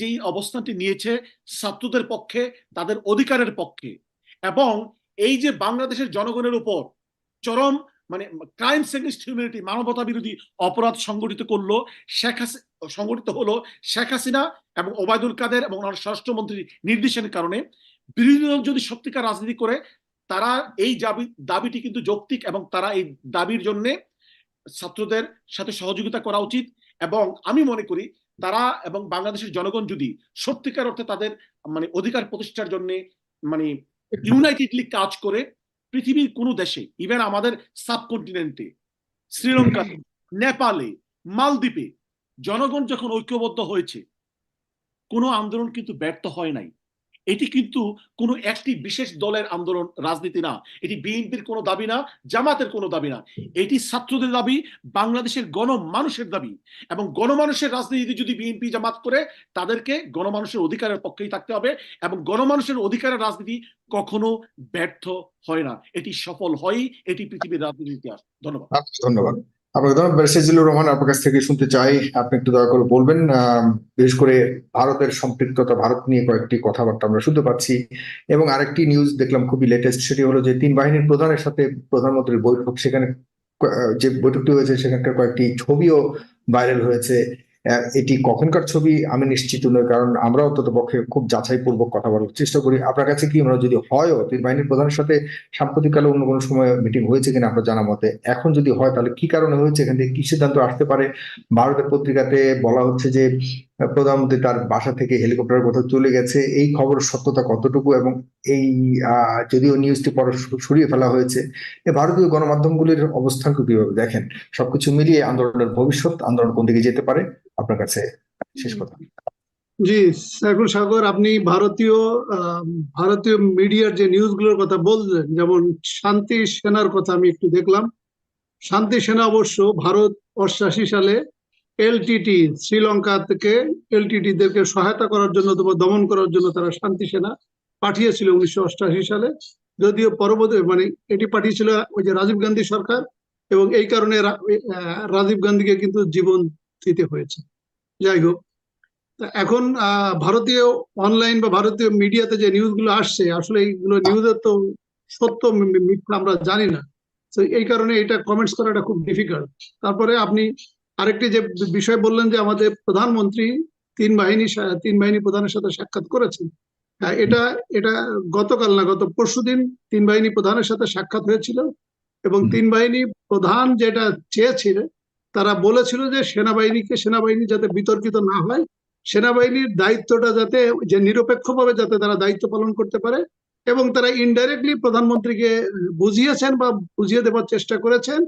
যেই অবস্থানটি নিয়েছে ছাত্রদের পক্ষে, তাদের অধিকারের পক্ষে এবং এই যে বাংলাদেশের জনগণের উপর চরম মানে ক্রাইম এগেন্স্ট হিউম্যানিটি মানবতা বিরোধী অপরাধ সংগঠিত করল, শেখ সংগঠিত হলো শেখ হাসিনা এবং ওবায়দুল কাদের এবং স্বরাষ্ট্রমন্ত্রীর নির্দেশের কারণে। বিরোধী দল যদি সত্যিকার রাজনীতি করে, তারা এই দাবি দাবিটি কিন্তু যৌক্তিক এবং তারা এই দাবির জন্য ছাত্রদের সাথে সহযোগিতা করা উচিত এবং আমি মনে করি তারা এবং বাংলাদেশের জনগণ যদি সত্যিকার অর্থে তাদের মানে অধিকার প্রতিষ্ঠার জন্য মানে ইউনাইটেডলি কাজ করে, পৃথিবীর কোন দেশে ইভেন আমাদের সাবকন্টিনেন্টে শ্রীলঙ্কা, নেপালে, মালদ্বীপে, জনগণ যখন ঐক্যবদ্ধ হয়েছে, কোনো আন্দোলন কিন্তু ব্যর্থ হয় নাই। এটি কিন্তু কোনো একটি বিশেষ দলের আন্দোলন রাজনীতি না। এটি বিএনপির কোনো দাবি না জামাতের কোনো দাবি না। এটি ছাত্রদের দাবি বাংলাদেশের গণমানুষের দাবি। এবং গণমানুষের রাজনীতি যদি বিএনপি জামাত করে তাদেরকে গণমানুষের অধিকারের পক্ষেই থাকতে হবে এবং গণমানুষের অধিকারের রাজনীতি কখনো ব্যর্থ হয় না। এটি সফল হয়ই এটি পৃথিবীর রাজনীতির ইতিহাস। ধন্যবাদ। আচ্ছা, ধন্যবাদ। আপনাকে ধন্যবাদ। ব্যারিস্টার জিল্লুর রহমান আপনার কাছ থেকে শুনতে চাই। আপনি একটু দয়া করে বলবেন বিশেষ করে ভারতের সম্পৃক্ততা, ভারত নিয়ে কয়েকটি কথাবার্তা আমরা শুনতে পাচ্ছি। এবং আরেকটি নিউজ দেখলাম খুবই লেটেস্ট সেটি হলো যে তিন বাহিনীর প্রধানের সাথে প্রধানমন্ত্রীর বৈঠক, সেখানে যে বৈঠকটি হয়েছে, সেখানকার কয়েকটি ছবিও ভাইরাল হয়েছে। এটি কখনকার ছবি আমি নিশ্চিত নই, কারণ আমরা অন্তত পক্ষে খুব যাচাই পূর্বক কথা বলার চেষ্টা করি। আপনার কাছে কি আমরা যদি হয়ও তিন বাহিনীর প্রধানের সাথে সাম্প্রতিককালে অন্য কোনো সময় মিটিং হয়েছে কিনা আপনার জানা মতে? এখন যদি হয়, তাহলে কি কারণে হয়েছে? এখান থেকে কি সিদ্ধান্ত আসতে পারে? ভারতের পত্রিকাতে বলা হচ্ছে যে প্রধানমন্ত্রী তার বাসা থেকে হেলিকপ্টারের কোথাও চলে গেছে। এই খবর সত্যতা কতটুকু এবং এই যদিও নিউজটি পরে সরিয়ে ফেলা হয়েছে ভারতীয় গণমাধ্যমগুলির অবস্থানকে কীভাবে দেখেন? সবকিছু মিলিয়ে আন্দোলনের ভবিষ্যৎ, আন্দোলন কোন দিকে যেতে পারে? আপনার কাছে শেষ কথা। জি সাইফুল সাগর আপনি ভারতীয় ভারতীয় মিডিয়ার যে নিউজগুলোর কথা বললেন যেমন শান্তি সেনার কথা আমি একটু দেখলাম। শান্তি সেনা অবশ্য ভারত অষ্টাশি সালে এলটিটি শ্রীলঙ্কা থেকে এলটিটি দেরকে সহায়তা করার জন্য অথবা দমন করার জন্য তারা শান্তি সেনা পাঠিয়েছিল উনিশশো অষ্টাশি সালে। যদিও পরবর্তী মানে এটি পাঠিয়েছিল ওই যে রাজীব গান্ধী সরকার এবং এই কারণে রাজীব গান্ধীকে কিন্তু জীবন দিতে হয়েছে। যাই হোক তা এখন ভারতীয় অনলাইন বা ভারতীয় মিডিয়াতে যে নিউজগুলো আসছে আসলে এইগুলো নিউজের তো সত্য মিথ্যা আমরা জানি না। তো এই কারণে এটা কমেন্টস করাটা খুব ডিফিকাল্ট তারপরে আপনি আরেকটি যে বিষয় বললেন যে আমাদের প্রধানমন্ত্রী তিন বাহিনী তিন বাহিনী প্রধানের সাথে সাক্ষাৎ করেছেন। এটা এটা গতকাল না গত পরশুদিন তিন বাহিনী প্রধানের সাথে সাক্ষাৎ হয়েছিল এবং তিন বাহিনী প্রধান যেটা চেয়েছিল তারা বলেছিল যে সেনাবাহিনীকে সেনাবাহিনী যাতে বিতর্কিত না হয়, সেনাবাহিনীর দায়িত্বটা যাতে যে নিরপেক্ষভাবে যাতে তারা দায়িত্ব পালন করতে পারে এবং তারা ইনডাইরেক্টলি প্রধানমন্ত্রীকে বুঝিয়েছেন বা বুঝিয়ে দেওয়ার চেষ্টা করেছেন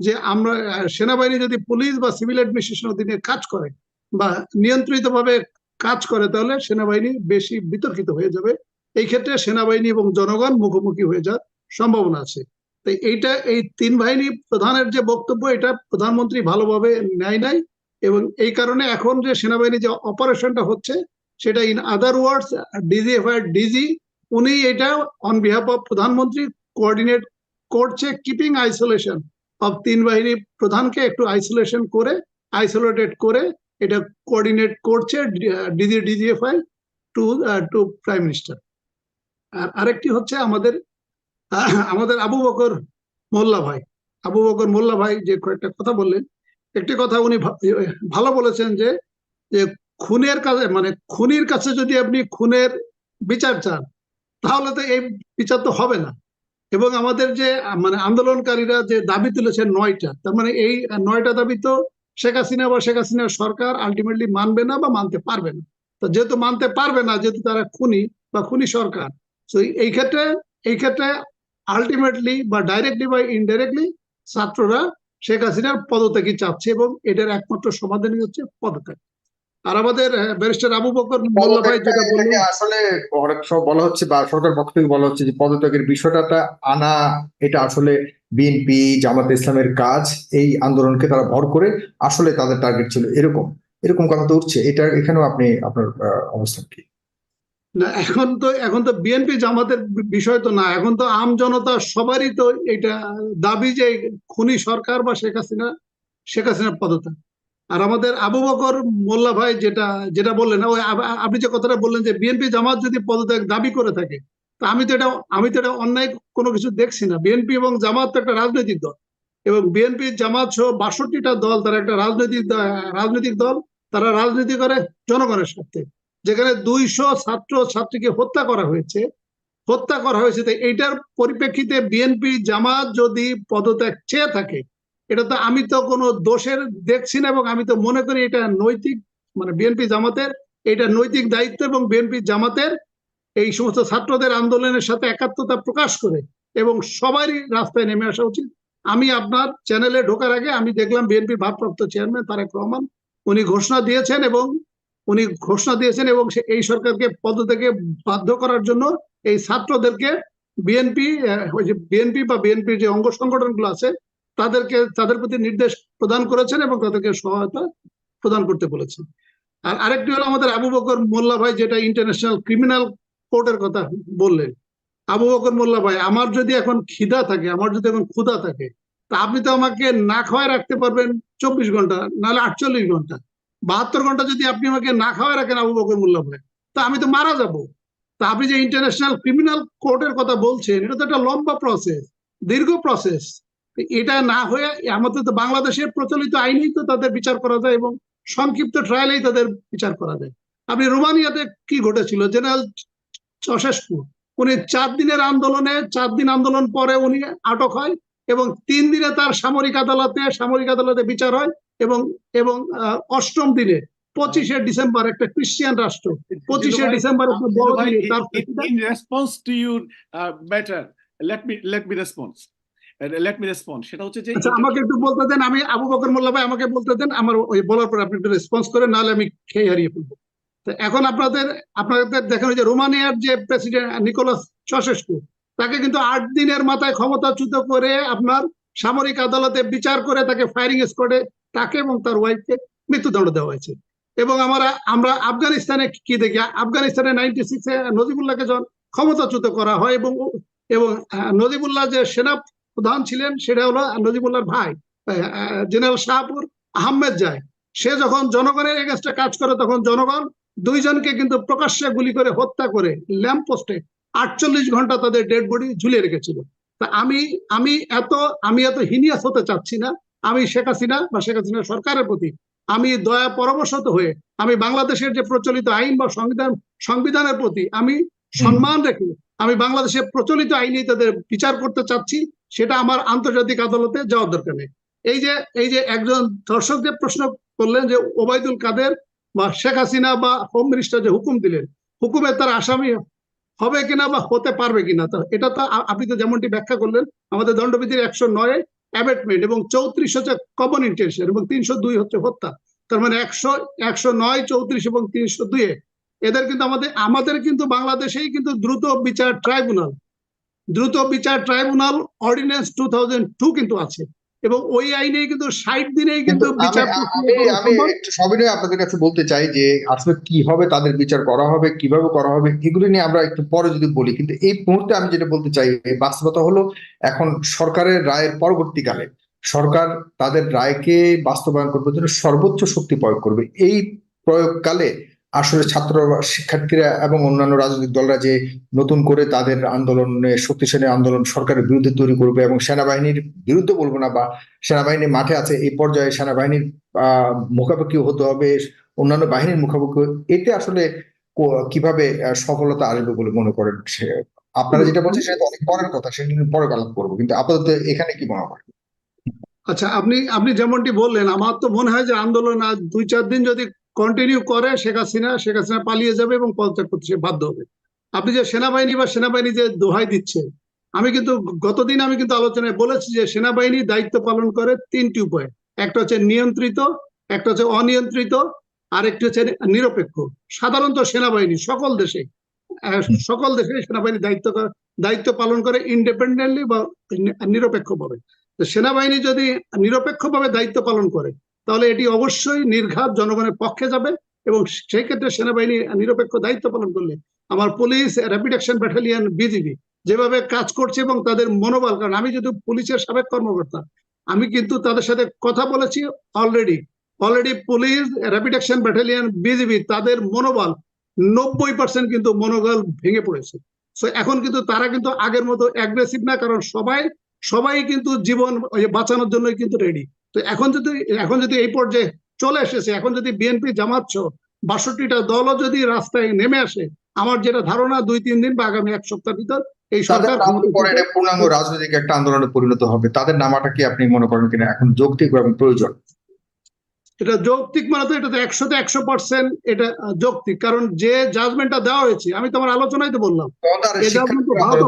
যে আমরা, সেনাবাহিনী যদি পুলিশ বা সিভিল অ্যাডমিনিস্ট্রেশন অধীনে কাজ করে বা নিয়ন্ত্রিতভাবে কাজ করে, তাহলে সেনাবাহিনী বেশি বিতর্কিত হয়ে যাবে। এই ক্ষেত্রে সেনাবাহিনী এবং জনগণ মুখোমুখি হয়ে যাওয়ার সম্ভাবনা আছে। তাই এইটা, এই তিন বাহিনী প্রধানের যে বক্তব্য, এটা প্রধানমন্ত্রী ভালোভাবে নেয় নাই এবং এই কারণে এখন যে সেনাবাহিনী যে অপারেশনটা হচ্ছে, সেটা in other words DGFI DG উনি এটা অন বিহাফ অফ প্রধানমন্ত্রী কোঅর্ডিনেট করছে কিপিং আইসোলেশন অফ তিন বাহিনী প্রধানকে একটু আইসোলেশন করে আইসোলেটেড করে এটা কোঅর্ডিনেট করছে DG DGFI to to prime minister আর আরেকটি হচ্ছে আমাদের আমাদের আবু বকর মোল্লা ভাই, আবু বকর মোল্লা ভাই যে কয়েকটা কথা বললেন, একটি কথা উনি ভালো বলেছেন যে খুনের কাছে মানে খুনির কাছে যদি আপনি খুনের বিচার চান, তাহলে তো এই বিচার তো হবে না। এবং আমাদের যে মানে আন্দোলনকারীরা যে দাবি তুলেছেন নয়টা, তার মানে এই নয়টা দাবি তো শেখ হাসিনা বা শেখ হাসিনার সরকার আলটিমেটলি মানবে না বা মানতে পারবে না। তো যেহেতু মানতে পারবে না, যেহেতু তারা খুনি বা খুনি সরকার, তো এই ক্ষেত্রে এই ক্ষেত্রে আলটিমেটলি বা ডাইরেক্টলি বা ইনডাইরেক্টলি ছাত্ররা শেখ হাসিনার পদত্যাগই চাচ্ছে এবং এটার একমাত্র সমাধানই হচ্ছে পদত্যাগ। আর আমাদের ব্যারিস্টার আবু বকর মোল্লা ভাই যেটা বললেন আসলে সময় বলা হচ্ছে বা সরকার পক্ষ থেকে বলা হচ্ছে যে পদত্যাগের বিষয়টা আনা এটা আসলে বিএনপি জামাত ইসলামের কাজ এই আন্দোলনকে তারা ভর করে আসলে তাদের টার্গেট ছিল এরকম। এরকম কথা তো উঠছে। এটা এখানেও আপনি আপনার অবস্থান কি? না, এখন তো এখন তো বিএনপি জামাতের বিষয় তো না, এখন তো আম জনতা সবারই তো এটা দাবি যে খুনি সরকার বা শেখ হাসিনা, শেখ হাসিনার পদত্যাগ। আর আমাদের আবু বকর মোল্লা ভাই যেটা যেটা বললেন, ওই আপনি যে কথাটা বললেন যে বিএনপি জামাত যদি পদত্যাগ দাবি করে থাকে, তা আমি তো এটা, আমি তো এটা অন্যায় কোনো কিছু দেখছি না। বিএনপি এবং জামাত তো একটা রাজনৈতিক দল। এবং বিএনপি জামাত সহ বাষট্টিটা দল, তারা একটা রাজনৈতিক রাজনৈতিক দল, তারা রাজনীতি করে জনগণের স্বার্থে। যেখানে দুইশো ছাত্র ছাত্রীকে হত্যা করা হয়েছে। হত্যা করা হয়েছে তো এইটার পরিপ্রেক্ষিতে বিএনপি জামাত যদি পদত্যাগ চেয়ে থাকে, এটা তো আমি তো কোনো দোষের দেখছি না এবং আমি তো মনে করি এটা নৈতিক মানে বিএনপি জামাতের, এটা নৈতিক দায়িত্ব এবং বিএনপি জামাতের এই সমস্ত ছাত্রদের আন্দোলনের সাথে একাত্মতা প্রকাশ করে এবং সবারই রাস্তায় নেমে আসা উচিত। আমি আপনার চ্যানেলে ঢোকার আগে আমি দেখলাম বিএনপি ভারপ্রাপ্ত চেয়ারম্যান তারেক রহমান, উনি ঘোষণা দিয়েছেন এবং উনি ঘোষণা দিয়েছেন এবং এই সরকারকে পদ থেকে বাধ্য করার জন্য এই ছাত্রদেরকে বিএনপি ওই যে বিএনপি বা বিএনপির যে অঙ্গ সংগঠনগুলো আছে, তাদেরকে, তাদের প্রতি নির্দেশ প্রদান করেছেন এবং তাদেরকে সহায়তা প্রদান করতে বলেছেন। আর আরেকটি হলো আমাদের আবু বকর মোল্লা ভাই, যেটা ইন্টারন্যাশনাল ক্রিমিনাল কোর্টের কথা বললেন। আবু বকর মোল্লা ভাই, আমার যদি এখন খিদা থাকে, আমার যদি এখন ক্ষুধা থাকে, তা আপনি তো আমাকে না খাওয়ায় রাখতে পারবেন চব্বিশ ঘণ্টা, নাহলে আটচল্লিশ ঘণ্টা। বাহাত্তর ঘণ্টা যদি আপনি আমাকে না খাওয়ায় রাখেন আবু বকর মোল্লা ভাই, তা আমি তো মারা যাব। তা আপনি যে ইন্টারন্যাশনাল ক্রিমিনাল কোর্টের কথা বলছেন, এটা তো একটা লম্বা প্রসেস দীর্ঘ প্রসেস এটা না হয়ে আমাদের তো বাংলাদেশের প্রচলিত আইনেই তো তাদের বিচার করা যায় এবং সংক্ষিপ্ত ট্রায়ালেই তাদের বিচার করা যায়। আপনি রোমানিয়াতে কি ঘটেছিল? জেনারেল চশেস্কু উনি চার দিনের আন্দোলনে, চার দিন আন্দোলন পরে উনি আটক হয় এবং তিন দিনে তার সামরিক আদালতে সামরিক আদালতে বিচার হয়। এবং এবং অষ্টম দিনে পঁচিশে ডিসেম্বর একটা ক্রিশ্চিয়ান রাষ্ট্র পঁচিশে ডিসেম্বর একটা বড় দিনে তার to your uh, matter, let me let me respond. Uh, let me respond. সেটা হচ্ছে যে আচ্ছা আমাকে একটু বলতে দেন আমি আবু বকর মোল্লা ভাই আমাকে বলতে দেন আমার ওই বলার পর আপনি একটু রেসপন্স করেন নাহলে আমি খেয়ে হারিয়ে ফেলব তো এখন আপনাদের আপনাদের দেখেন যে রোমানিয়ার যে প্রেসিডেন্ট নিকোলাস চশেস্কু তাকে কিন্তু আট দিনের মাথায় ক্ষমতাচ্যুত করে আপনার সামরিক আদালতে বিচার করে তাকে ফায়ারিং স্কোয়াডে তাকে এবং তার ওয়াইফকে মৃত্যুদণ্ড দেওয়া হয়েছে। এবং আমরা আমরা আফগানিস্তানে কি দেখি? আফগানিস্তানে নাইনটি সিক্সে নজিবুল্লাহকে যখন ক্ষমতাচ্যুত করা হয় এবং এবং নজিবুল্লাহ যে সেনা প্রধান ছিলেন, সেটা হলো নজিবুল্লাহর ভাই জেনারেল শাহপুর আহমেদ যায় সে যখন জনগণের এগেনস্টে কাজ করে, তখন জনগণ দুইজনকে কিন্তু প্রকাশ্যে গুলি করে হত্যা করে ল্যাম্প পোস্টে আটচল্লিশ ঘণ্টা তাদের ডেড বডি ঝুলিয়ে রেখেছিল। তা আমি আমি এত আমি এত হিনিয়াস হতে চাচ্ছি না। আমি শেখ হাসিনা বা শেখ হাসিনা সরকারের প্রতি আমি দয়া পরামর্শত হয়ে আমি বাংলাদেশের যে প্রচলিত আইন বা সংবিধান, সংবিধানের প্রতি আমি সম্মান রেখে আমি বাংলাদেশের প্রচলিত আইনে তাদের বিচার করতে চাচ্ছি, সেটা আমার আন্তর্জাতিক আদালতে যাওয়ার দরকার নেই। এই যে এই যে একজন দর্শক যে প্রশ্ন করলেন যে ওবায়দুল কাদের বা শেখ হাসিনা বা হোম মিনিস্টার যে হুকুম দিলেন, হুকুমে তার আসামি হবে কিনা বা হতে পারবে কিনা, তো এটা তো আপনি তো যেমনটি ব্যাখ্যা করলেন, আমাদের দণ্ডবিধির একশো নয় অ্যাবেটমেন্ট এবং চৌত্রিশ হচ্ছে কমন ইন্টেনশন এবং তিনশো দুই হচ্ছে হত্যা। তার মানে একশো একশো নয়, চৌত্রিশ এবং তিনশো দুইয়ে এদের কিন্তু আমাদের আমাদের কিন্তু বাংলাদেশেই কিন্তু দ্রুত বিচার ট্রাইব্যুনাল। দ্রুত বিচার tribunal ordinance two thousand two কিন্তু আছে। এবং ওই আইনে কিন্তু ষাট দিনেই কিন্তু বিচার আমি। একটু সবিনয় আপনাদের কাছে বলতে চাই যে আসলে কি হবে তাদের বিচার করা হবে কীভাবে করা হবে এগুলো নিয়ে আমরা একটু পরে যদি বলি কিন্তু এই মুহূর্তে আমি যেটা বলতে চাই বাস্তবতা হলো এখন সরকারের রায়ের পরবর্তীকালে সরকার তাদের রায়কে বাস্তবায়ন করবার জন্য সর্বোচ্চ শক্তি প্রয়োগ করবে এই প্রয়োগকালে আসলে ছাত্র শিক্ষার্থীরা এবং অন্যান্য রাজনৈতিক দলরা যে নতুন করে তাদের আন্দোলনে শক্তিশালী আন্দোলন সরকারের বিরুদ্ধে তৈরি করবে এবং সেনাবাহিনীর বিরুদ্ধে বলব না বা সেনাবাহিনী মাঠে আছে, এই পর্যায়ে সেনাবাহিনীর মুখাপেক্ষি হতে হবে, অন্যান্য বাহিনীর মুখাপেক্ষি এতে আসলে কীভাবে সফলতা আসবে বলে মনে করেন আপনারা যেটা বলছেন সেটা অনেক পরের কথা, সেটা নিয়ে পরে আলাপ করব, কিন্তু আপাতত এখানে কি মনে করেন? আচ্ছা আপনি আপনি যেমনটি বললেন, আমার তো মনে হয় যে আন্দোলন আর দুই, চার দিন যদি কন্টিনিউ করে শেখ হাসিনা শেখ হাসিনা পালিয়ে যাবে এবং পদত্যাগ করতে সে বাধ্য হবে। আপনি যে সেনাবাহিনী বা সেনাবাহিনী যে দোহাই দিচ্ছে, আমি কিন্তু গতদিন আমি কিন্তু আলোচনায় বলেছি যে সেনাবাহিনী দায়িত্ব পালন করে তিনটি উপায়। একটা হচ্ছে নিয়ন্ত্রিত, একটা হচ্ছে অনিয়ন্ত্রিত আর একটি হচ্ছে নিরপেক্ষ। সাধারণত সেনাবাহিনী, সকল দেশে সকল দেশে সেনাবাহিনী দায়িত্ব দায়িত্ব পালন করে ইন্ডিপেন্ডেন্টলি বা নিরপেক্ষভাবে। সেনাবাহিনী যদি নিরপেক্ষভাবে দায়িত্ব পালন করে তাহলে এটি অবশ্যই নির্ঘাত জনগণের পক্ষে যাবে এবং সেই ক্ষেত্রে সেনাবাহিনী নিরপেক্ষ দায়িত্ব পালন করলে আমার police rapid action battalion BGB যেভাবে কাজ করছে এবং তাদের মনোবল, কারণ আমি যদি পুলিশের সাবেক কর্মকর্তা, আমি কিন্তু তাদের সাথে কথা বলেছি already already police rapid action battalion BGB তাদের মনোবল নব্বই পার্সেন্ট কিন্তু মনোবল ভেঙে পড়েছে। সো এখন কিন্তু তারা কিন্তু আগের মতো অ্যাগ্রেসিভ না, কারণ সবাই সবাই কিন্তু জীবন বাঁচানোর জন্যই কিন্তু রেডি তো এখন যদি এখন যদি এই পর্যায়ে চলে এসেছে এখন যদি বিএনপি সহ বাষট্টিটা দলও যদি রাস্তায় নেমে আসে আমার যেটা ধারণা দুই তিন দিন বা আগামী এক সপ্তাহ ভিতর এই সরকার পূর্ণাঙ্গ রাজনৈতিক একটা আন্দোলনে পরিণত হবে। তাদের নামাটা কি আপনি মনে করেন কিনা? এখন যৌক্তিক এবং প্রয়োজন? এটা যৌক্তিক মানে তো এটা তো একশোতে একশো পার্সেন্ট এটা যৌক্তিক। কারণ যে জাজমেন্টটা দেওয়া হয়েছে আমি তোমার আলোচনায় তো বললাম।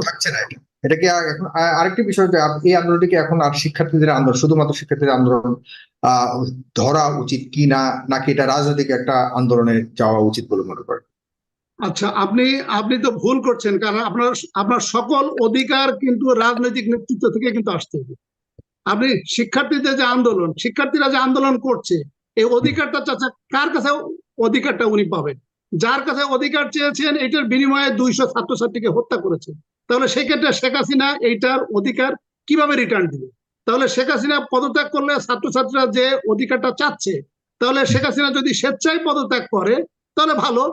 থাকছে না এটা। এটা কি এখন আরেকটি বিষয় যে এই আন্দোলনটি কি এখন আর শিক্ষার্থীদের আন্দোলন, শুধুমাত্র শিক্ষার্থীদের আন্দোলন ধরা উচিত কি না, নাকি এটা রাজনৈতিক একটা আন্দোলনে যাওয়া উচিত বলে মনে করেন? আচ্ছা আপনি আপনি তো ভুল করছেন, কারণ আপনার আপনার সকল অধিকার কিন্তু রাজনৈতিক নেতৃত্ব থেকে কিন্তু আসতে হবে। আপনি শিক্ষার্থীদের যে আন্দোলন, শিক্ষার্থীরা যে আন্দোলন করছে, এই অধিকারটা চাচা কার কাছে অধিকারটা উনি পাবেন? যার কাছে অধিকার চেয়েছেন, এটার বিনিময়ে দুইশো ছাত্রছাত্রীকে হত্যা করেছে। তাহলে সেক্ষেত্রে শেখ হাসিনা এইটার অধিকার কীভাবে রিটার্ন দিবে? তাহলে শেখ হাসিনা পদত্যাগ করলে ছাত্রছাত্রীরা যে অধিকারটা চাচ্ছে, তাহলে শেখ হাসিনা যদি স্বেচ্ছায় পদত্যাগ করে, তাহলে ভালো।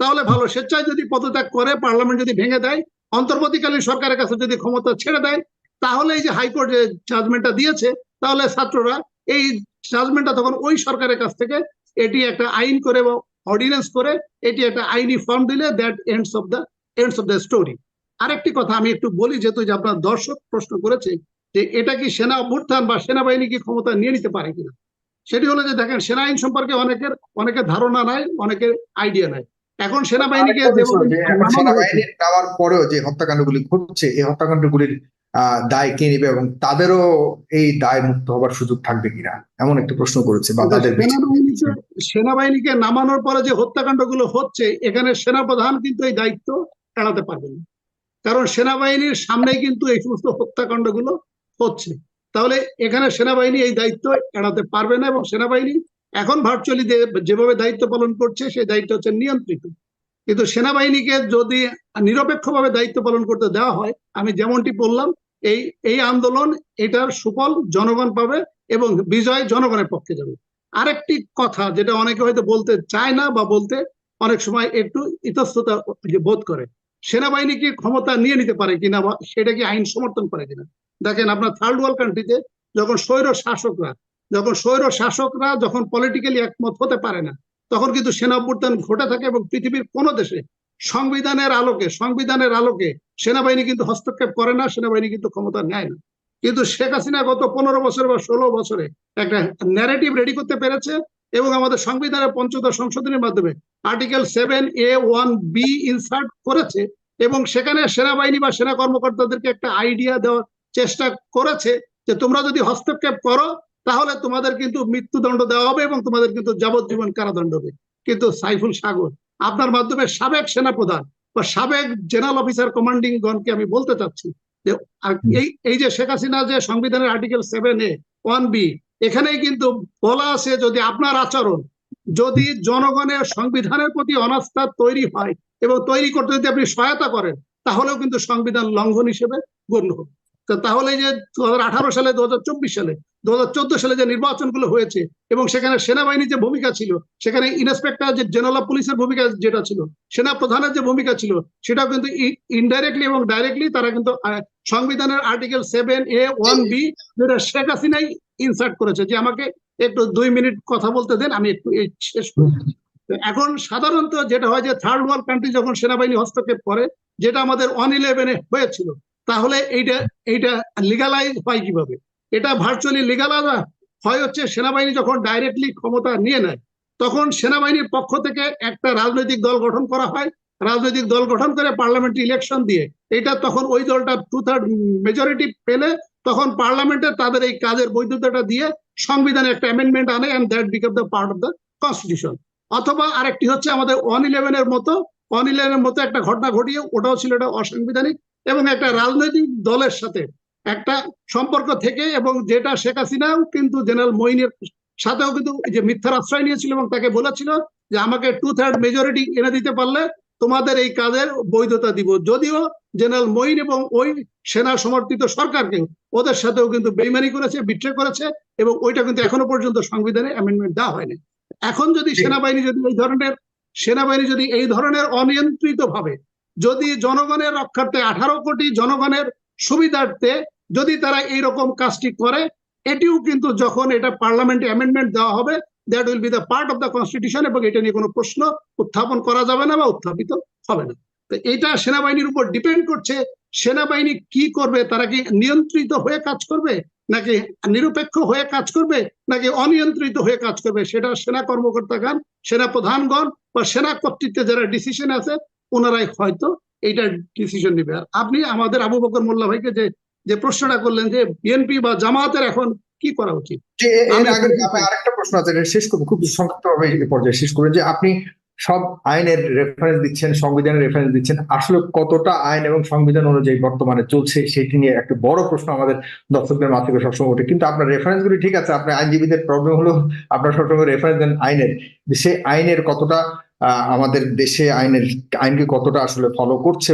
তাহলে ভালো, স্বেচ্ছায় যদি পদত্যাগ করে, পার্লামেন্ট যদি ভেঙে দেয়, অন্তর্বর্তীকালীন সরকারের কাছে যদি ক্ষমতা ছেড়ে দেয়, তাহলে এই যে হাইকোর্ট যে জাজমেন্টটা দিয়েছে, তাহলে ছাত্ররা এই জাজমেন্টটা তখন ওই সরকারের কাছ থেকে এটি একটা আইন করে বা অর্ডিন্যান্স করে এটি একটা আইনি ফর্ম দিলে that ends of the ends of the story আরেকটি কথা আমি একটু বলি যেহেতু যে আপনার দর্শক প্রশ্ন করেছে যে এটা কি সেনা অভ্যুত্থান বা সেনাবাহিনী কি ক্ষমতা নিয়ে নিতে পারে কিনা? সেটি হলো যে দেখেন সেনা আইন সম্পর্কে অনেকের অনেকের ধারণা নাই অনেকের আইডিয়া নাই। এখন সেনাবাহিনীকে সেনাবাহিনীর নামার পরেও যে হত্যাকাণ্ডগুলি ঘটছে এই হত্যাকাণ্ডগুলির দায় কে নেবে এবং তাদেরও এই দায় মুক্ত হবার সুযোগ থাকবে কিনা? এমন একটি প্রশ্ন করেছে বা তাদের সেনাবাহিনীকে নামানোর পরে যে হত্যাকাণ্ডগুলো হচ্ছে এখানে সেনাপ্রধান কিন্তু এই দায়িত্ব এড়াতে পারবেন না। কারণ সেনাবাহিনীর সামনেই কিন্তু এই সমস্ত হত্যাকাণ্ডগুলো হচ্ছে। তাহলে এখানে সেনাবাহিনী এই দায়িত্ব এড়াতে পারবে না এবং সেনাবাহিনী এখন ভার্চুয়ালি যেভাবে দায়িত্ব পালন করছে সেই দায়িত্ব হচ্ছে নিয়ন্ত্রিত। কিন্তু সেনাবাহিনীকে যদি নিরপেক্ষভাবে দায়িত্ব পালন করতে দেওয়া হয়, আমি যেমনটি বললাম, এই এই আন্দোলন এটার সুফল জনগণ পাবে এবং বিজয় জনগণের পক্ষে যাবে। আরেকটি কথা যেটা অনেকে হয়তো বলতে চায় না বা বলতে অনেক সময় একটু ইতস্ততা বোধ করে, সেনাবাহিনী কি ক্ষমতা নিয়ে নিতে পারে কিনা বা সেটা কি আইন সমর্থন করে কিনা? দেখেন আপনার থার্ড ওয়ার্ল্ড কান্ট্রিতে যখন স্বৈর শাসকরা যখন স্বৈর শাসকরা যখন পলিটিক্যালি একমত হতে পারে না তখন কিন্তু সেনা অভ্যুত্থান ঘটে থাকে এবং পৃথিবীর কোন দেশে সংবিধানের আলোকে সংবিধানের আলোকে সেনাবাহিনী কিন্তু হস্তক্ষেপ করে না, সেনাবাহিনী কিন্তু ক্ষমতা নেয় না। কিন্তু শেখ হাসিনা গত পনেরো বছর বা ষোলো বছরে একটা ন্যারেটিভ রেডি করতে পেরেছে এবং আমাদের সংবিধানের পঞ্চদশ সংশোধনের মাধ্যমে article seven A one B insert করেছে এবং সেখানে সেনাবাহিনী বা সেনা কর্মকর্তাদেরকে একটা আইডিয়া দেওয়ার চেষ্টা করেছে যে তোমরা যদি হস্তক্ষেপ করো তাহলে তোমাদের কিন্তু মৃত্যুদণ্ড দেওয়া হবে এবং তোমাদের কিন্তু যাবজ্জীবন কারাদণ্ড হবে। কিন্তু সাইফুল সাগর আপনার মাধ্যমে সাবেক সেনাপ্রধান বা সাবেক জেনারেল অফিসার কমান্ডিং গণকে আমি বলতে চাচ্ছি যে এই এই যে শেখ হাসিনা যে সংবিধানের article seven A one B এখানেই কিন্তু বলা আছে যদি আপনার আচরণ যদি জনগণের সংবিধানের প্রতি অনাস্থা তৈরি হয় এবং তৈরি করতে যদি আপনি সহায়তা করেন তাহলেও কিন্তু সংবিধান লঙ্ঘন হিসেবে গণ্য হবে। তো তাহলে এই যে দু হাজার আঠারো সালে দু হাজার চব্বিশ সালে দু হাজার চোদ্দ সালে যে নির্বাচনগুলো হয়েছে এবং সেখানে সেনাবাহিনীর যে ভূমিকা ছিল, সেখানে ইন্সপেক্টর যে জেনারেল পুলিশের ভূমিকা যেটা ছিল সেনা প্রধানের যে ভূমিকা ছিল, সেটাও কিন্তু ইনডাইরেক্টলি এবং ডাইরেক্টলি তারা কিন্তু সংবিধানের article seven A one B যেটা শেখ হাসিনাই ইনসার্ট করেছে যে আমাকে একটু দুই মিনিট কথা বলতে দেন, আমি একটু শেষ করি। এখন সাধারণত যেটা হয় যে থার্ড ওয়ার্ল্ড কান্ট্রি যখন সেনাবাহিনী হস্তক্ষেপ করে, যেটা আমাদের ওয়ান ইলেভেনে হয়েছিল, তাহলে এইটা এইটা লিগালাইজ হয় কীভাবে? এটা ভার্চুয়ালি লিগাল লিগালাইজ হয় হচ্ছে সেনাবাহিনী যখন ডাইরেক্টলি ক্ষমতা নিয়ে নেয়, তখন সেনাবাহিনীর পক্ষ থেকে একটা রাজনৈতিক দল গঠন করা হয়। রাজনৈতিক দল গঠন করে পার্লামেন্ট ইলেকশন দিয়ে এটা তখন ওই দলটা টু থার্ড মেজরিটি পেলে, তখন পার্লামেন্টে তাদের এই কাজের বৈধতাটা দিয়ে সংবিধানে একটা অ্যামেন্ডমেন্ট আনে and that become the part of the constitution অথবা আরেকটি হচ্ছে আমাদের ওয়ান ইলেভেনের মতো ওয়ান ইলেভেনের মতো একটা ঘটনা ঘটিয়ে, ওটাও ছিল এটা অসাংবিধানিক এবং একটা রাজনৈতিক দলের সাথে একটা সম্পর্ক থেকে এবং যেটা শেখ হাসিনাও কিন্তু জেনারেল মইনের সাথেও কিন্তু যে মিথ্যার আশ্রয় নিয়েছিল এবং তাকে বলেছিল যে আমাকে টু থার্ড মেজরিটি এনে দিতে পারলে তোমাদের এই কাজের বৈধতা দিব। যদিও জেনারেল মঈন এবং ওই সেনা সমর্থিত সরকারকে ওদের সাথেও কিন্তু বেইমানি করেছে বিট্রে করেছে এবং ওইটা কিন্তু এখনও পর্যন্ত সংবিধানে অ্যামেন্ডমেন্ট দেওয়া হয়নি। এখন যদি সেনাবাহিনী যদি এই ধরনের সেনাবাহিনী যদি এই ধরনের অনিয়ন্ত্রিত ভাবে যদি জনগণের রক্ষার্থে আঠারো কোটি জনগণের সুবিধার্থে যদি তারা এইরকম কাজটি করে, এটিও কিন্তু যখন এটা পার্লামেন্টে অ্যামেন্ডমেন্ট দেওয়া হবে that will be the part of the constitution এবং এটা নিয়ে কোনো প্রশ্ন উত্থাপন করা যাবে না বা উত্থাপিত হবে না। তো এটা সেনাবাহিনীর উপর ডিপেন্ড করছে, সেনাবাহিনী কি করবে, তারা কি নিয়ন্ত্রিত হয়ে কাজ করবে, নাকি নিরপেক্ষ হয়ে কাজ করবে, নাকি অনিয়ন্ত্রিত হয়ে কাজ করবে, সেটা সেনা কর্মকর্তাগণ, সেনা প্রধানগণ বা সেনা কর্তৃত্বে যারা ডিসিশন আছে, ওনারাই হয়তো এইটা ডিসিশন নেবে। আর আপনি আমাদের আবু বকর মোল্লা ভাইকে যে যে প্রশ্নটা করলেন যে বিএনপি বা জামায়াতের এখন কি করা উচিত? এর আগে আরেকটা প্রশ্ন আছে শেষ করব খুব সংক্ষিপ্ত ভাবে এই পর্যায়ে শেষ করবেন যে আপনি সব আইনের রেফারেন্স দিচ্ছেন সংবিধানের রেফারেন্স দিচ্ছেন আসলে কতটা আইন এবং সংবিধান অনুযায়ী বর্তমানে চলছে সেটি নিয়ে একটা বড় প্রশ্ন আমাদের দর্শকদের থেকে সবসময় ওঠে। কিন্তু আপনার রেফারেন্স গুলি ঠিক আছে আপনার আইনজীবীদের প্রবলেম হলো আপনার সবসময় রেফারেন্স দেন আইনের। সেই আইনের কতটা আমাদের দেশে আইনের আইনকে কতটা আসলে ফলো করছে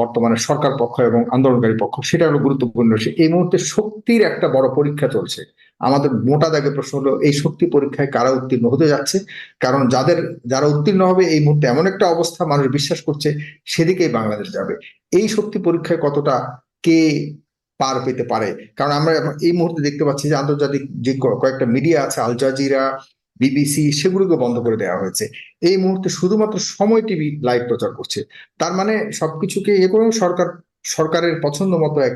বর্তমানে সরকার পক্ষ এবং আন্দোলনকারী পক্ষ, সেটা হলো গুরুত্বপূর্ণ। এই মুহূর্তে শক্তির একটা বড় পরীক্ষা চলছে। আমাদের মোটা দাগে প্রশ্ন হলো, এই শক্তি পরীক্ষায় কারা উত্তীর্ণ হতে যাচ্ছে? কারণ যাদের, যারা উত্তীর্ণ হবে, এই মুহূর্তে এমন একটা অবস্থা মানুষ বিশ্বাস করছে, সেদিকেই বাংলাদেশ যাবে। এই শক্তি পরীক্ষায় কতটা কে পার পেতে পারে? কারণ আমরা এই মুহূর্তে দেখতে পাচ্ছি যে আন্তর্জাতিক যে কয়েকটা মিডিয়া আছে, আল জাজিরা বিবিসি সেগুলোকে বন্ধ করে দেওয়া হয়েছে। এই মুহূর্তে শুধুমাত্র সময় টিভি লাইভ প্রচার করছে। তার মানে সবকিছুকে এ করে সরকার, সরকারের পছন্দ মতো এক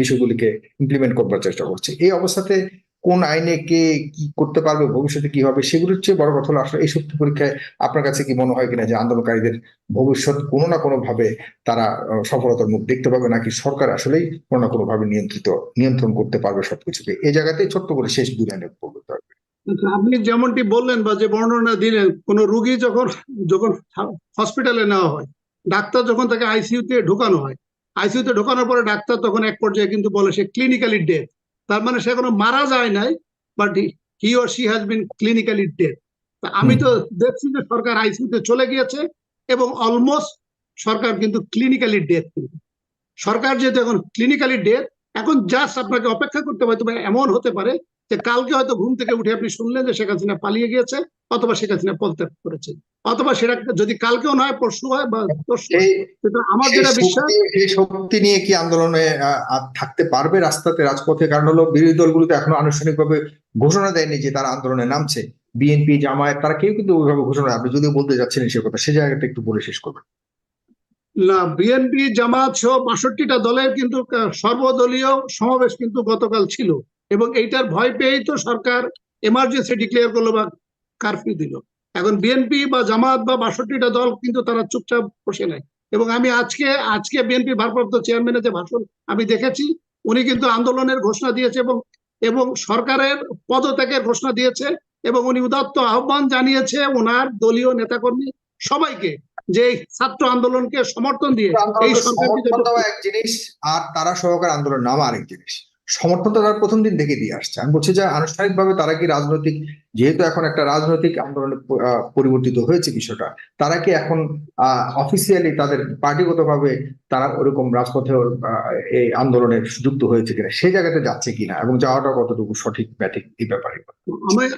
বিষয়গুলিকে ইমপ্লিমেন্ট করবার চেষ্টা করছে। এই অবস্থাতে কোন আইনে কে কি করতে পারবে, ভবিষ্যতে কি হবে, সেগুলোর চেয়ে বড় কথা হলো আসলে এই শক্তি পরীক্ষায় আপনার কাছে কি মনে হয় কিনা যে আন্দোলনকারীদের ভবিষ্যৎ কোনো না কোনো ভাবে তারা সফলতার মুখ দেখতে পাবে নাকি সরকার আসলেই কোনো না কোনো ভাবে নিয়ন্ত্রিত, নিয়ন্ত্রণ করতে পারবে সবকিছুকে। এই জায়গাতেই ছোট্ট করে শেষ দুই লাইনে আপনি যেমনটি বললেন বা যে বর্ণনা দিলেন কোন রুগী যখন যখন হসপিটালে নেওয়া হয় ডাক্তার যখন তাকে আইসিইউ তে ঢোকানো হয় আইসিইউ তে ঢোকানোর পরে ডাক্তার তখন এক পর্যায়ে কিন্তু বলে সে ক্লিনিক্যালি ডেথ তার মানে সে কোনো মারা যায় নাই but he or she has been clinically death আমি তো দেখছি যে সরকার আইসিইউ তে চলে গিয়েছে এবং অলমোস্ট সরকার কিন্তু ক্লিনিক্যালি ডেথ কিন্তু সরকার যেহেতু এখন ক্লিনিক্যালি ডেথ এখন জাস্ট আপনাকে অপেক্ষা করতে হবে তবে এমন হতে পারে যে কালকে হয়তো ঘুম থেকে উঠে আপনি শুনলেন যে শেখ হাসিনা পালিয়ে গিয়েছে অথবা শেখ হাসিনা পদত্যাগ করেছে। অথবা সেটা যদি কালকেও নয় পরশু হয় বা এই আমার যেটা বিশ্বাস সেই শক্তি নিয়ে কি আন্দোলনে আহ, থাকতে পারবে রাস্তাতে রাজপথে? কারণ হলো বিরোধী দলগুলো তো এখনও আনুষ্ঠানিকভাবে ঘোষণা দেয়নি যে তারা আন্দোলনে নামছে। বিএনপি জামায়াত তারা কেউ কিন্তু ওইভাবে ঘোষণা আপনি যদিও বলতে যাচ্ছেন সে কথা সে জায়গাটা একটু বলে শেষ করবেন। বিএনপি জামাত সহ বাষট্টিটা দলের কিন্তু সর্বদলীয় সমাবেশ কিন্তু গতকাল ছিল এবং এইটার ভয় পেয়েই তো সরকার এমার্জেন্সি ডিক্লেয়ার করল বা কারফিউ দিল। এখন বিএনপি বা জামাত বা বাষট্টিটা দল কিন্তু তারা চুপচাপ বসে নাই। এবং আমি আজকে আজকে বিএনপি ভারপ্রাপ্ত চেয়ারম্যানের যে ভাষণ আমি দেখেছি, উনি কিন্তু আন্দোলনের ঘোষণা দিয়েছে এবং এবং সরকারের পদত্যাগের ঘোষণা দিয়েছে এবং উনি উদাত্ত আহ্বান জানিয়েছে ওনার দলীয় নেতাকর্মী সবাইকে যে ছাত্র আন্দোলনকে সমর্থন দিয়ে এই দেওয়া এক জিনিস আর তারা সহকার আন্দোলন নামা আরেক জিনিস। সমর্থন তো তারা প্রথম দিন থেকে দিয়ে আসছে। আমি বলছি যে আনুষ্ঠানিকভাবে তারা কি রাজনৈতিক, যেহেতু এখন একটা রাজনৈতিক আন্দোলনে পরিবর্তিত হয়েছে বিষয়টা তারা কি এখন অফিসিয়ালি তাদের পার্টিগতভাবে তারা ওরকম রাজপথে এই আন্দোলনে যুক্ত হয়েছে কিনা সেই জায়গাতে যাচ্ছে কিনা এবং যাওয়াটা কতটুকু সঠিক, ব্যাঠিক এই ব্যাপারে?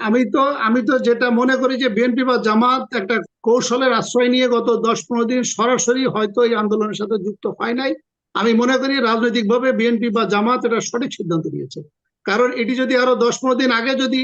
আমি তো আমি তো যেটা মনে করি যে বিএনপি বা জামাত একটা কৌশলের আশ্রয় নিয়ে গত দশ পনেরো দিন সরাসরি হয়তো এই আন্দোলনের সাথে যুক্ত হয় নাই। আমি মনে করি রাজনৈতিকভাবে বিএনপি বা জামাত এটা সঠিক সিদ্ধান্ত নিয়েছে। কারণ এটি যদি আরও দশ পনেরো দিন আগে যদি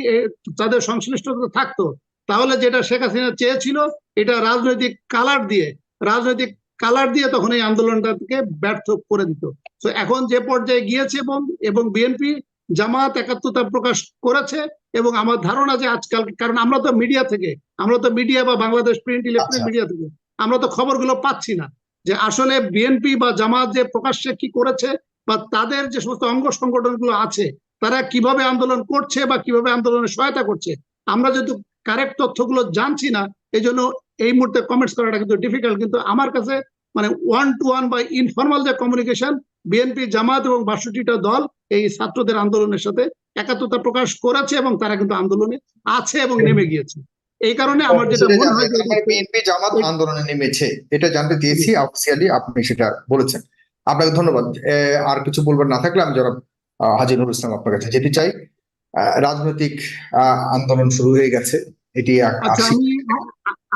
তাদের সংশ্লিষ্টতা থাকতো তাহলে যেটা শেখ হাসিনা চেয়েছিল এটা রাজনৈতিক কালার দিয়ে রাজনৈতিক কালার দিয়ে তখন এই আন্দোলনটাকে ব্যর্থ করে দিত। তো এখন যে পর্যায়ে গিয়েছে এবং এবং বিএনপি জামাত একাত্মতা প্রকাশ করেছে এবং আমার ধারণা যে আজকাল কারণ আমরা তো মিডিয়া থেকে আমরা তো মিডিয়া বা বাংলাদেশ প্রিন্ট ইলেকট্রনিক আচ্ছা। মিডিয়া থেকে আমরা তো খবরগুলো পাচ্ছি না। যে আসলে বিএনপি বা জামাত যে প্রকাশ্যে কি করেছে বা তাদের যে সমস্ত অঙ্গ সংগঠনগুলো আছে, তারা কীভাবে আন্দোলন করছে বা কীভাবে আন্দোলনে সহায়তা করছে, আমরা যেহেতু কারেক্ট তথ্যগুলো জানছি না এই জন্য এই মুহূর্তে কমেন্টস করাটা কিন্তু ডিফিকাল্ট কিন্তু আমার কাছে মানে ওয়ান টু ওয়ান বা ইনফর্মাল যে কমিউনিকেশন বিএনপি, জামাত এবং বাষট্টিটা দল এই ছাত্রদের আন্দোলনের সাথে একাত্মতা প্রকাশ করেছে এবং তারা কিন্তু আন্দোলনে আছে এবং নেমে গিয়েছে। এই কারণে আমার যেটা মনে হয় মানে বিএনপি জামাত আন্দোলনে নেমেছে এটা জানতে চেয়েছি অফিসিয়ালি আপনি সেটা বলেছেন। আপনাকে ধন্যবাদ। আর কিছু বলবার না থাকলে আমি জনাব হাজি ইসলাম আপনার কাছে যেতে চাই। রাজনৈতিক আন্দোলন শুরু হয়ে গেছে এটি আচ্ছা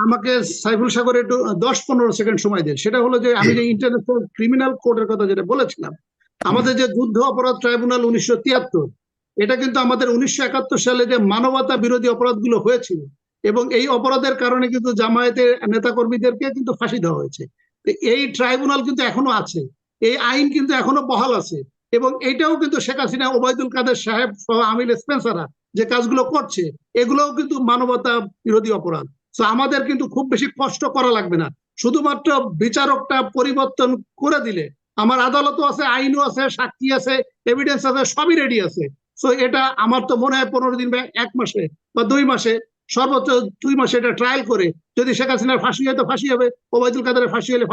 আমাকে সাইফুল সাগর একটু দশ পনেরো সেকেন্ড সময় দেন। সেটা হলো যে আমি যে ইন্টারন্যাশনাল ক্রিমিনাল কোর্টের কথা যেটা বলেছিলাম আমাদের যে যুদ্ধ অপরাধ ট্রাইব্যুনাল উনিশশো তিয়াত্তর এটা কিন্তু আমাদের উনিশশো একাত্তর সালে যে মানবতা বিরোধী অপরাধগুলো হয়েছিল এবং এই অপরাধের কারণে কিন্তু জামায়াতের নেতাকর্মীদেরকে কিন্তু ফাঁসি দেওয়া হয়েছে। এই ট্রাইব্যুনাল কিন্তু এখনও আছে, এই আইন কিন্তু এখনও বহাল আছে এবং এটাও কিন্তু শেখ হাসিনা, ওবায়দুল কাদের সাহেব সহ আমিল স্পেন্সাররা যে কাজগুলো করছে, এগুলোও কিন্তু মানবতা বিরোধী অপরাধ। তো আমাদের কিন্তু খুব বেশি কষ্ট করা লাগবে না। শুধুমাত্র বিচারকটা পরিবর্তন করে দিলে, আমার আদালতও আছে, আইনও আছে, সাক্ষী আছে এভিডেন্স আছে, সবই রেডি আছে। সো এটা আমার তো মনে হয় পনেরো দিন বা এক মাসে বা দুই মাসে সর্বোচ্চ দুই মাসে এটা ট্রায়াল করে। যদি শেখ হাসিনার ফাঁসি হয় তো ফাঁসি হবে, ওবায়দুল কাদের ফাঁসি হলে